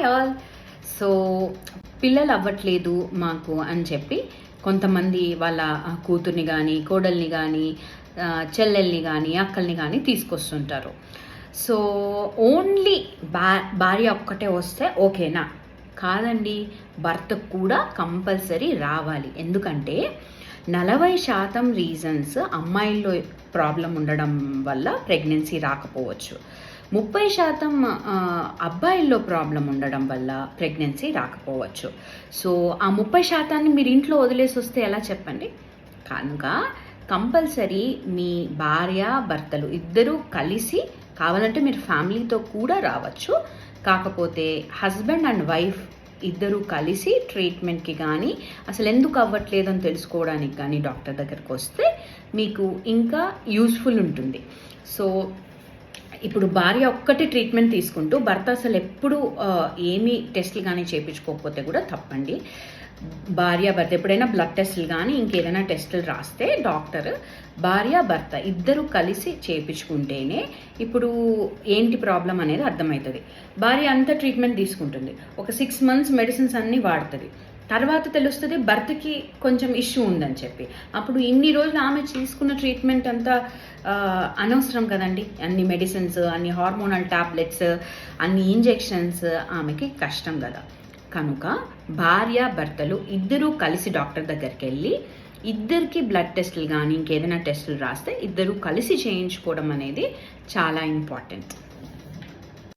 Hi all so పిల్లలు అవ్వట్లేదు మాకు అని చెప్పి కొంతమంది వాళ్ళ కూతుర్ని కానీ కోడల్ని కానీ చెల్లెల్ని కానీ అక్కల్ని కానీ తీసుకొస్తుంటారు. సో ఓన్లీ బా భార్య ఒక్కటే వస్తే ఓకేనా? కాదండి భర్తకు కూడా కంపల్సరీ రావాలి. ఎందుకంటే నలభై శాతం రీజన్స్ అమ్మాయిల్లో ప్రాబ్లం ఉండడం వల్ల ప్రెగ్నెన్సీ రాకపోవచ్చు. ముప్పై శాతం అబ్బాయిల్లో ప్రాబ్లం ఉండడం వల్ల ప్రెగ్నెన్సీ రాకపోవచ్చు. సో ఆ ముప్పై శాతాన్ని మీరు ఇంట్లో వదిలేసి వస్తే ఎలా చెప్పండి? కనుక కంపల్సరీ మీ భార్య భర్తలు ఇద్దరూ కలిసి కావాలంటే మీరు ఫ్యామిలీతో కూడా రావచ్చు. కాకపోతే హస్బెండ్ అండ్ వైఫ్ ఇద్దరూ కలిసి ట్రీట్మెంట్కి కానీ అసలు ఎందుకు అవ్వట్లేదు అని తెలుసుకోవడానికి కానీ డాక్టర్ దగ్గరకు వస్తే మీకు ఇంకా యూస్ఫుల్ ఉంటుంది. సో ఇప్పుడు భార్య ఒక్కటి ట్రీట్మెంట్ తీసుకుంటూ భర్త అసలు ఎప్పుడు ఏమీ టెస్టులు కానీ చేయించుకోకపోతే కూడా తప్పండి. భార్య భర్త ఎప్పుడైనా బ్లడ్ టెస్టులు కానీ ఇంకేదైనా టెస్టులు రాస్తే డాక్టర్ భార్య భర్త ఇద్దరు కలిసి చేయించుకుంటేనే ఇప్పుడు ఏంటి ప్రాబ్లం అనేది అర్థమవుతుంది. భార్య అంతా ట్రీట్మెంట్ తీసుకుంటుంది. ఒక సిక్స్ మంత్స్ మెడిసిన్స్ అన్నీ వాడుతుంది. తర్వాత తెలుస్తుంది భర్తకి కొంచెం ఇష్యూ ఉందని చెప్పి. అప్పుడు ఇన్ని రోజులు ఆమె తీసుకున్న ట్రీట్మెంట్ అంతా అనవసరం కదండి. అన్ని మెడిసిన్స్ అన్ని హార్మోనల్ టాబ్లెట్స్ అన్ని ఇంజెక్షన్స్ ఆమెకి కష్టం కదా. కనుక భార్య భర్తలు ఇద్దరూ కలిసి డాక్టర్ దగ్గరికి వెళ్ళి ఇద్దరికి బ్లడ్ టెస్టులు కానీ ఇంకేదైనా టెస్టులు రాస్తే ఇద్దరూ కలిసి చేయించుకోవడం అనేది చాలా ఇంపార్టెంట్